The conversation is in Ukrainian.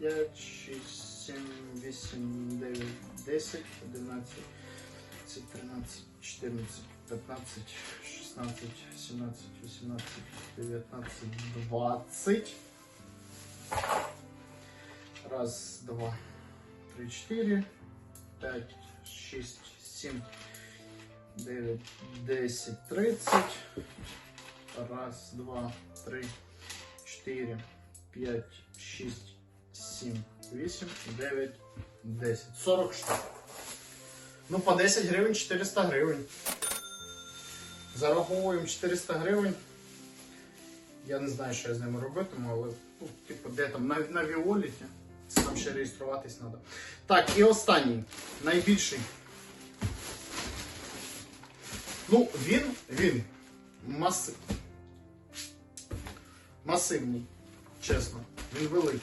5, 6, 7, 8, 9, 10, 11, 13, 14, 15, 16, 17, 18, 19, 20. Раз, два, три, четыре, пять, шесть, семь, девять, десять, тридцать. Раз, два, три, четыре, пять, шесть, 7, 8, 9, 10. 40 штук. Ну, по 10 гривень 400 гривень. Зараховуємо 400 гривень. Я не знаю, що я з ними робитиму, але ну, типу, де там на, на Віоліті. Там ще реєструватись треба. Так, і останній, найбільший. Ну, він, він масив. Масивний, чесно, він великий.